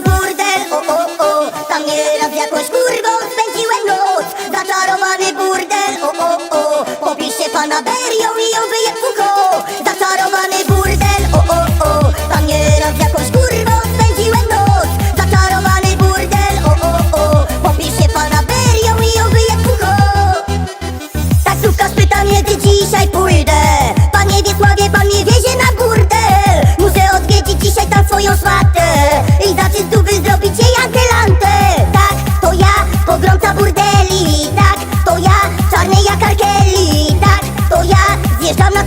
burdel, o o o. Tam nieraz jakoś kurwą spędziłem noc. Zaczarowany burdel, o o o. Popisz się panaberią i ją wyje y